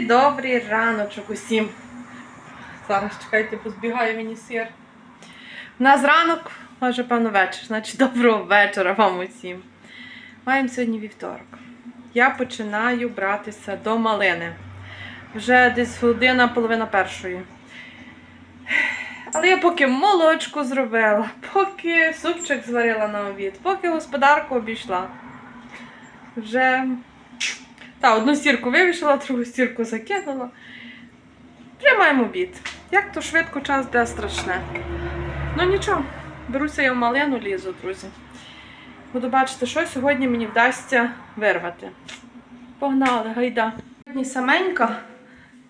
добрий раночок усім. Зараз чекайте, позбігає мені сир. У нас ранок, може, певно, вечір. Значить, доброго вечора вам усім. Маємо сьогодні вівторок. Я починаю братися до малини. Вже десь година, половина першої. Але я поки молочку зробила, поки супчик зварила на обід, поки господарку обійшла. Вже та, одну стірку вивішила, другу стірку закинула. Тримаємо обід. Як то швидко час де страшне. Ну нічого, беруся я в малину лізу, друзі. Буду бачити, що сьогодні мені вдасться вирвати. Погнали, гайда. Сьогодні саменька,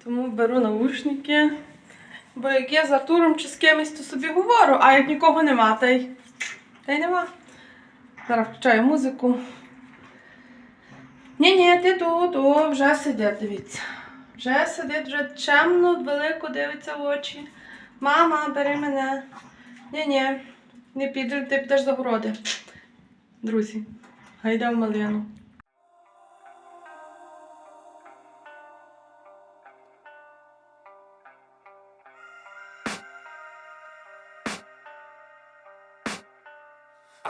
тому беру наушники. Бо як я з Артуром чи з кимось, то собі говорю, а як нікого нема, та й, та й нема. Зараз включаю музику. Ні, ні, ти тут, о, вже сидять, дивіться. Вже сидить, вже чемно, велико дивиться в очі. Мама, бери мене. Ні, ні, не підеш, ти підеш за городи. Друзі, гайда в малину.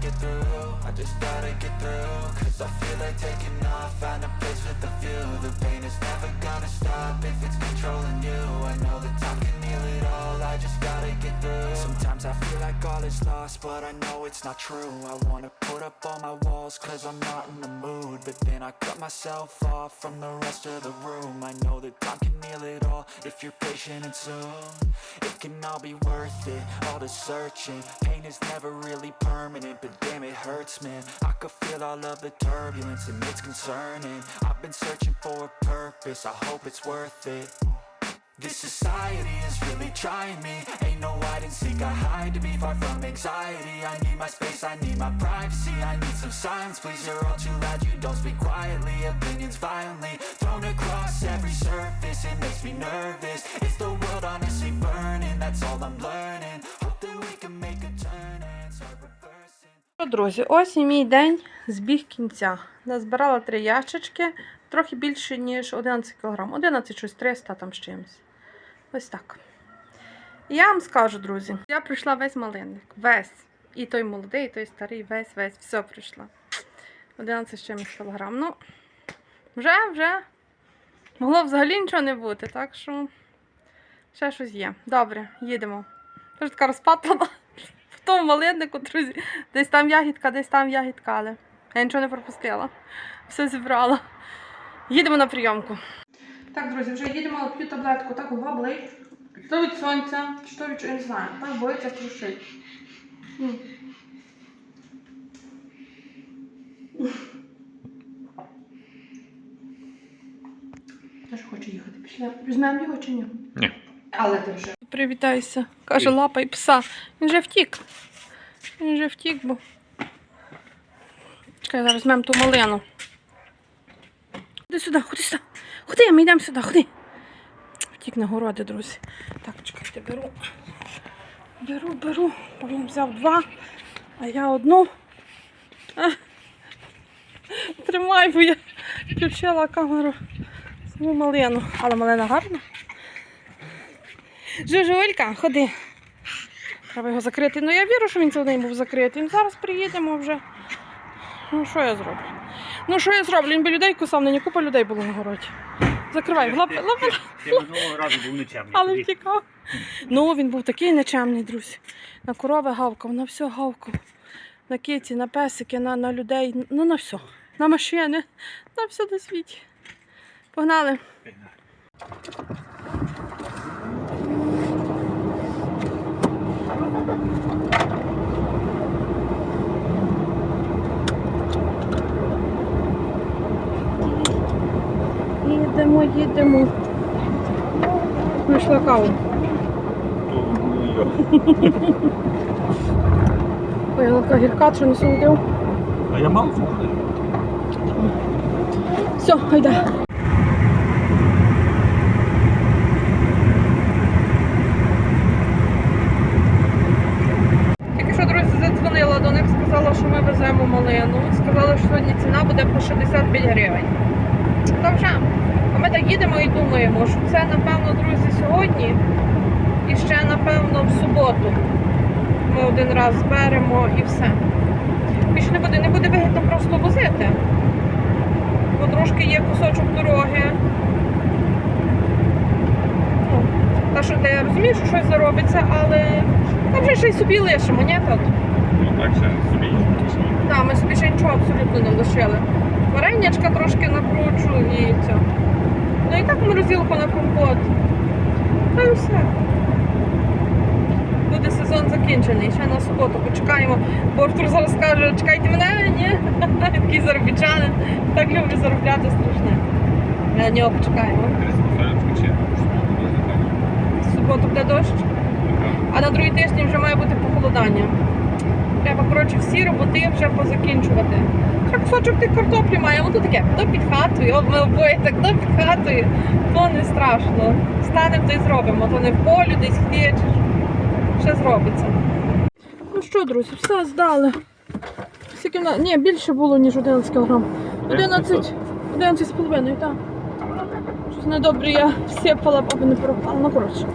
get through, I just gotta get through. Cause I feel like taking off, find a place with a view. The pain is never gonna stop if it's controlling you. I know that time can heal it all, I just gotta get through. Sometimes I feel like all is lost, but I know it's not true. I wanna put up all my walls cause I'm not in the mood. But then I cut myself off from the rest of the room. I know that time can heal it all if you're patient and soon. It can all be worth it, all the searching. Pain is never really permanent, but damn it hurts man. I could feel all of the turbulence and it's concerning. I've been searching for a purpose, I hope it's worth it. This society is really trying me. Ain't no hide and seek, I hide to be far from anxiety. I need my space, I need my privacy. I need some silence, please, you're all too loud. You don't speak quietly, opinions violently Thrown across every surface, it makes me nervous. Is the world honestly burning? That's all I'm learning друзі, ось і мій день збіг кінця. Назбирала три ящички, трохи більше, ніж 11 кг. 11 щось 300 там з чимось. Ось так. І я вам скажу, друзі, я прийшла весь малинник. Весь. І той молодий, і той старий, весь, весь, все прийшла. 11 з чимось кілограм. Ну, вже, вже. Могло взагалі нічого не бути, так що ще щось є. Добре, їдемо. Тож така розпатлана тому малиннику, друзі. Десь там ягідка, десь там ягідка, але я нічого не пропустила. Все зібрала. Їдемо на прийомку. Так, друзі, вже їдемо, але п'ю таблетку, так голова болить. То від сонця, чи то від чого, я не знаю. Так боїться крушить. М. Теж хоче їхати. Пішли. Візьмемо його чи ні? Ні. Але ти вже. Привітайся. Каже, лапай пса. Він вже втік. Він вже втік, бо. Чекай, зараз візьмемо ту малину. Ходи сюди, ходи сюди. Ходи, ми йдемо сюди, ходи. Втік на городи, друзі. Так, чекайте, беру. Беру, беру. Він взяв два, а я одну. А. Тримай, бо я включила камеру. Саму малину. Але малина гарна. Жужулька, ходи. Треба його закрити. Ну я вірю, що він цілий день був закритий. Ну, Зараз приїдемо вже. Ну що я зроблю? Ну що я зроблю? Він би людей кусав, нині купа людей було на городі. Закривай, лапи, Я минулого разу був нечемний. але втікав. Ну, він був такий нечемний, друзі. На корови гавкав, на все гавкав. На киці, на песики, на, на людей, ну на все. На машини, на все на світі. Погнали. Їдемо, їдемо. Знайшла каву. Ой, така гірка, що не судив. А я мало слухаю. Все, хайда. Тільки що, друзі, задзвонила до них, сказала, що ми веземо малину. Сказали, що сьогодні ціна буде по 65 гривень. Довже. А ми так їдемо і думаємо, що це, напевно, друзі, сьогодні і ще, напевно, в суботу. Ми один раз зберемо і все. Більше не буде, не буде вигідно просто возити. Бо трошки є кусочок дороги. Ну, та що я розумію, що щось заробиться, але та вже ще й собі лишимо, ні, тат? Ну так, ще собі їздити. Так, ми собі ще нічого абсолютно не лишили. Варенячка трошки накручу і це. Ну і так морозилку на компот. Та й все. Буде сезон закінчений, ще на суботу почекаємо. Бо Артур зараз каже, чекайте мене, ні? Такий заробітчанин. Так люблю заробляти страшне. Ми на нього почекаємо. В суботу буде дощ, а на другий тиждень вже має бути похолодання. Треба, коротше, всі роботи вже позакінчувати. Ще кусочок тих картоплі маємо, то таке, то під хатою, ми обоє так, то під хатою, то не страшно. Станемо то й зробимо, то не в полі, десь хтєч. Ще зробиться. Ну що, друзі, все здали. Скільки в нас- Ні, більше було, ніж 11 кг. 11, 11 з половиною, так. Щось недобре я всипала, аби не пропало. Ну, коротше.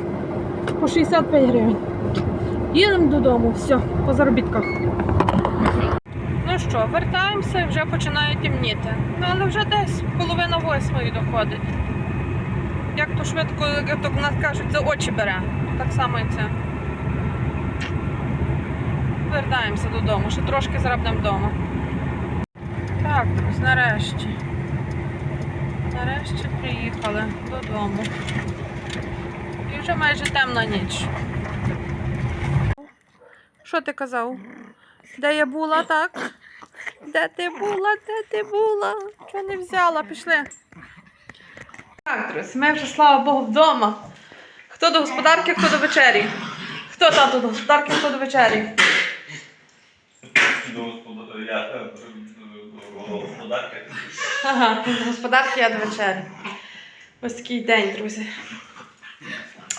По 65 гривень. Їдемо додому, все, по заробітках. Ну що, вертаємося і вже починає темніти. Ну але вже десь половина восьмої доходить. Як то швидко, як то нас кажуть, за очі бере. Так само і це. Вертаємося додому, ще трошки заробимо вдома. Так, друзі, нарешті. Нарешті приїхали додому. І вже майже темна ніч. Що ти казав? Де я була, так? Де ти була, де ти була? Що не взяла? Пішли. Так, друзі, ми вже, слава Богу, вдома. Хто до господарки, хто до вечері. Хто тато до господарки, хто до вечері. До господа- я, е, до господарки. Ага, до господарки я до вечері. Ось такий день, друзі.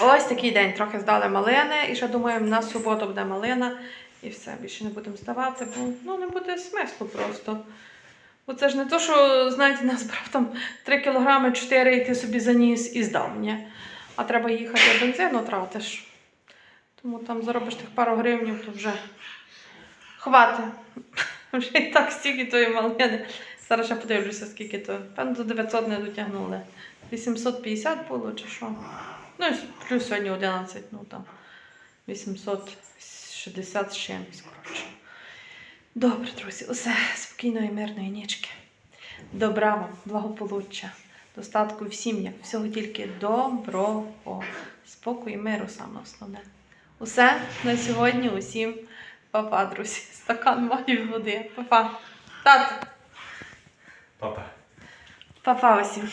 Ось такий день. Трохи здали малини і ще думаємо, на суботу буде малина. І все, більше не будемо здавати, бо ну, не буде смислу просто. Бо це ж не то, що, знаєте, назбрав там 3 кілограми 4 і ти собі заніс і здав. Ні? А треба їхати бензину тратиш. Тому там заробиш тих пару гривнів, то вже хватить. Вже і так стільки тої малини. Зараз ще подивлюся, скільки то. Певно, до 900 не дотягнули. 850 було чи що. Ну, і плюс сьогодні 11, ну там 860 з чимось, коротше. Добре, друзі, усе спокійної, мирної нічки. Добра вам, благополуччя, достатку в сім'ях, всього тільки доброго, спокою і миру саме основне. Усе на сьогодні, усім папа, друзі. Стакан маю води. Папа. Тато. Папа. Папа усім.